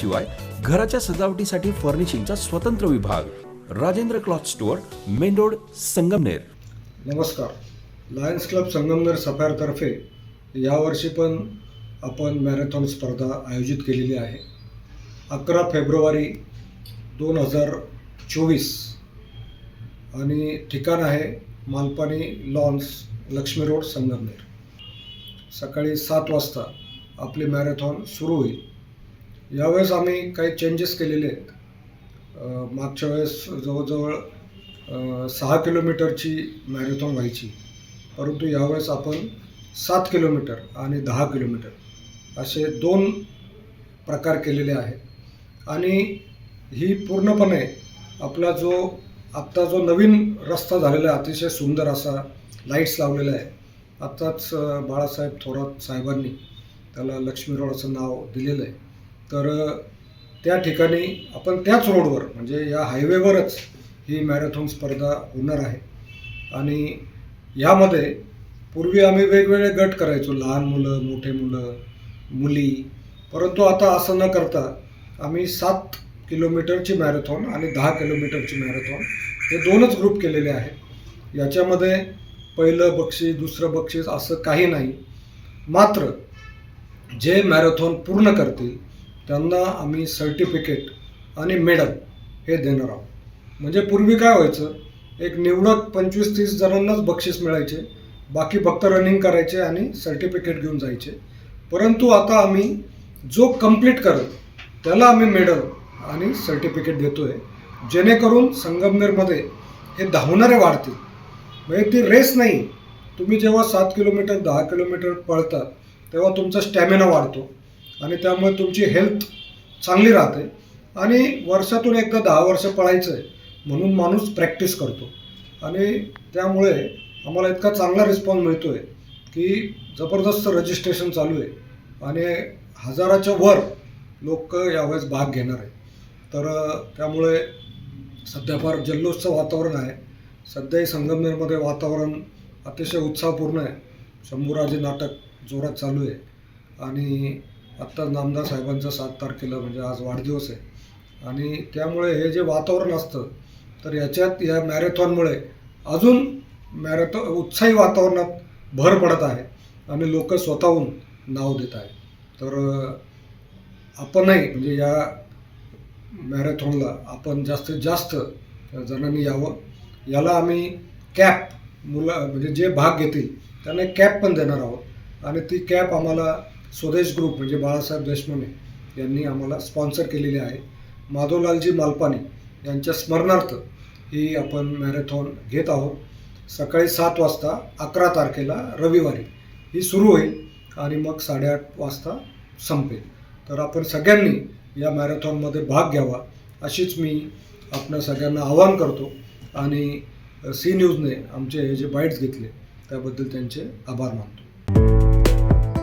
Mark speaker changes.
Speaker 1: शिवाय घराच्या सजावटीसाठी फर्निशिंगचा स्वतंत्र विभाग. Rajendra cloth store main road Sangamner.
Speaker 2: नमस्कार. लायन्स क्लब संगमनेर सफायरतर्फे यावर्षी पण आपण मॅरेथॉन स्पर्धा आयोजित केलेली आहे. अकरा फेब्रुवारी दोन हजार चोवीस आणि ठिकाण आहे मालपाणी लॉन्स लक्ष्मी रोड संगमनेर. सकाळी सात वाजता आपली मॅरेथॉन सुरू होईल. यावेळेस आम्ही काही चेंजेस केलेले आहेत. मागच्या वेळेस जवळजवळ सहा किलोमीटरची मॅरेथॉन व्हायची. परंतु यावेळेस आपण सात किलोमीटर आणि दहा किलोमीटर असे दोन प्रकार केलेले आहेत. आणि ही पूर्णपणे आपला जो आत्ता जो नवीन रस्ता झालेला आहे अतिशय सुंदर असा लाईट्स लावलेला आहे. आत्ताच बाळासाहेब थोरात साहेबांनी त्याला लक्ष्मी रोड असं नाव दिलेलं आहे. तर त्या ठिकाणी आपण त्याच रोडवर म्हणजे या हायवेवरच ही मॅरेथॉन स्पर्धा होणार आहे. आणि यामध्ये पूर्वी आम्ही वेगवेगळे गट करायचो लहान मुलं मोठे मुलं मुली. परंतु आता असं न करता आम्ही सात किलोमीटरची मॅरेथॉन आणि दहा किलोमीटरची मॅरेथॉन हे दोनच ग्रुप केलेले आहेत. याच्यामध्ये पहिलं बक्षीस दुसरं बक्षीस असं काही नाही. मात्र जे मॅरेथॉन पूर्ण करतील त्यांना आम्ही सर्टिफिकेट आणि मेडल हे देणार आहोत. म्हणजे पूर्वी काय व्हायचं एक निवडक पंचवीस तीस जणांनाच बक्षीस मिळायचे बाकी फक्त रनिंग करायचे आणि सर्टिफिकेट घेऊन जायचे. परंतु आता आम्ही जो कंप्लीट करत त्याला आम्ही मेडल आणि सर्टिफिकेट देतो आहे जेणेकरून संगमनेरमध्ये हे धावणारे वाढतील. म्हणजे ती रेस नाही. तुम्ही जेव्हा सात किलोमीटर दहा किलोमीटर पळता तेव्हा तुमचा स्टॅमिना वाढतो. आणि त्यामुळे तुमची हेल्थ चांगली राहते. आणि वर्षातून एकदा दहा वर्ष पळायचं आहे म्हणून माणूस प्रॅक्टिस करतो. आणि त्यामुळे आम्हाला इतका चांगला रिस्पॉन्स मिळतो आहे की जबरदस्त रजिस्ट्रेशन चालू आहे. आणि हजाराच्या वर लोक यावेळेस भाग घेणार आहे तर त्यामुळे सध्या फार जल्लोषचं वातावरण आहे. सध्याही संगमनेरमध्ये वातावरण अतिशय उत्साहपूर्ण आहे. शंभूराजे नाटक जोरात चालू आहे. आणि आत्ता नामदार साहेबांचा सात तारखेला म्हणजे आज वाढदिवस आहे. आणि त्यामुळे हे जे वातावरण असतं तर याच्यात या मॅरेथॉनमुळे अजून मॅरेथॉन उत्साही वातावरणात भर पडत आहे आणि लोक स्वतःहून नाव देत आहेत. तर आपणही म्हणजे या मॅरेथॉनला आपण जास्तीत जास्त जणांनी यावं. याला आम्ही कॅप मुलं म्हणजे जे भाग घेतील त्यांना कॅप पण देणार आहोत. आणि ती कॅप आम्हाला स्वदेश ग्रुप म्हणजे बाळासाहेब देशमुखे यांनी आम्हाला स्पॉन्सर केलेली आहे. माधवलालजी मालपानी यांच्या स्मरणार्थ ही आपण मॅरेथॉन घेत आहोत. सकाळी सात वाजता अकरा तारखेला रविवारी ही सुरू होईल आणि मग साडेआठ वाजता संपेल. तर आपण सगळ्यांनी या मॅरेथॉनमध्ये भाग घ्यावा अशीच मी आपल्या सगळ्यांना आवाहन करतो. आणि सी न्यूजने आमचे हे जे बाईट्स घेतले त्याबद्दल त्यांचे आभार मानतो.